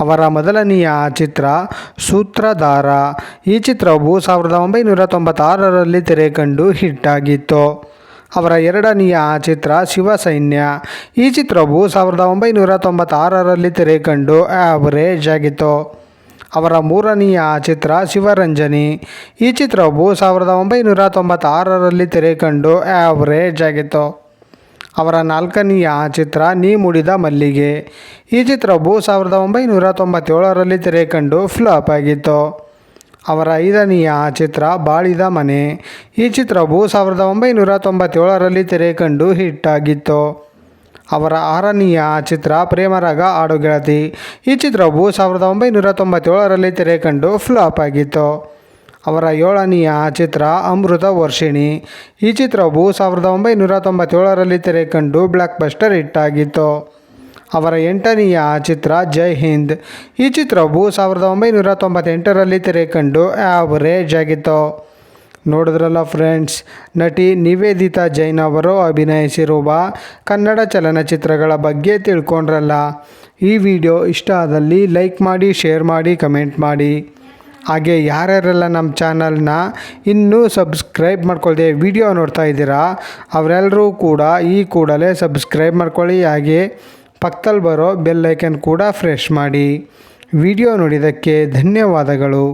ಅವರ ಮೊದಲನೆಯ ಚಿತ್ರ ಸೂತ್ರಧಾರ. ಈ ಚಿತ್ರವು ಸಾವಿರದ ಒಂಬೈನೂರ ತೊಂಬತ್ತಾರರಲ್ಲಿ ತೆರೆ ಕಂಡು ಹಿಟ್ಟಾಗಿತ್ತು. ಅವರ ಎರಡನೆಯ ಚಿತ್ರ ಶಿವಸೈನ್ಯ. ಈ ಚಿತ್ರವು ಸಾವಿರದ ಒಂಬೈನೂರ ತೊಂಬತ್ತಾರರಲ್ಲಿ ತೆರೆ ಕಂಡು ಆವರೇಜ್ ಆಗಿತ್ತು. ಅವರ ಮೂರನೆಯ ಚಿತ್ರ ಶಿವರಂಜನಿ. ಈ ಚಿತ್ರವು ಸಾವಿರದ ಒಂಬೈನೂರ ತೊಂಬತ್ತಾರರಲ್ಲಿ ತೆರೆ ಕಂಡು ಆವರೇಜ್ ಆಗಿತ್ತು. ಅವರ ನಾಲ್ಕನೆಯ ಚಿತ್ರ ನೀ ಮುಡಿದ ಮಲ್ಲಿಗೆ. ಈ ಚಿತ್ರವು ಸಾವಿರದ ಒಂಬೈನೂರ ತೊಂಬತ್ತೇಳರಲ್ಲಿ ತೆರೆ ಕಂಡು ಫ್ಲಾಪ್ ಆಗಿತ್ತು. ಅವರ ಐದನೆಯ ಚಿತ್ರ ಬಾಳಿದ ಮನೆ. ಈ ಚಿತ್ರವು ಸಾವಿರದ ಒಂಬೈನೂರ ತೊಂಬತ್ತೇಳರಲ್ಲಿ ತೆರೆ ಕಂಡು ಹಿಟ್ಟಾಗಿತ್ತು ಅವರ ಆರನೆಯ ಚಿತ್ರ ಪ್ರೇಮರಾಗ ಆಡು ಗೆಳತಿ ಈ ಚಿತ್ರವು ಸಾವಿರದ ಒಂಬೈನೂರ ತೊಂಬತ್ತೇಳರಲ್ಲಿ ತೆರೆ ಕಂಡು ಫ್ಲಾಪ್ ಆಗಿತ್ತು. ಅವರ ಏಳನೆಯ ಚಿತ್ರ ಅಮೃತ ವರ್ಷಿಣಿ ಈ ಚಿತ್ರವು ಸಾವಿರದ ಒಂಬೈನೂರ ತೊಂಬತ್ತೇಳರಲ್ಲಿ ತೆರೆ ಕಂಡು ಬ್ಲಾಕ್ ಬಸ್ಟರ್ ಹಿಟ್ಟಾಗಿತ್ತು. ಅವರ ಎಂಟನೆಯ ಚಿತ್ರ ಜೈ ಹಿಂದ್. ಈ ಚಿತ್ರವು ಸಾವಿರದ ಒಂಬೈನೂರ ತೊಂಬತ್ತೆಂಟರಲ್ಲಿ ತೆರೆ ಕಂಡು ಆವರೇಜ್ ಆಗಿತ್ತು. ನೋಡಿದ್ರಲ್ಲ ಫ್ರೆಂಡ್ಸ್ ನಟಿ ನಿವೇದಿತಾ ಜೈನ್ ಅವರು ಅಭಿನಯಿಸಿರುವ ಕನ್ನಡ ಚಲನಚಿತ್ರಗಳ ಬಗ್ಗೆ ತಿಳ್ಕೊಂಡ್ರಲ್ಲ. ಈ ವಿಡಿಯೋ ಇಷ್ಟ ಆದಲ್ಲಿ ಲೈಕ್ ಮಾಡಿ ಶೇರ್ ಮಾಡಿ ಕಮೆಂಟ್ ಮಾಡಿ. ಹಾಗೆ ಯಾರ್ಯಾರೆಲ್ಲ ನಮ್ಮ ಚಾನಲ್ನ ಇನ್ನೂ ಸಬ್ಸ್ಕ್ರೈಬ್ ಮಾಡ್ಕೊಳ್ದೆ ವಿಡಿಯೋ ನೋಡ್ತಾ ಇದ್ದೀರಾ ಅವರೆಲ್ಲರೂ ಕೂಡ ಈ ಕೂಡಲೇ ಸಬ್ಸ್ಕ್ರೈಬ್ ಮಾಡ್ಕೊಳ್ಳಿ, ಹಾಗೆ ಪಕ್ಕದಲ್ಲಿ ಬರೋ ಬೆಲ್ ಐಕನ್ ಕೂಡ ಫ್ರೆಶ್ ಮಾಡಿ. ವಿಡಿಯೋ ನೋಡಿದ್ದಕ್ಕೆ ಧನ್ಯವಾದಗಳು.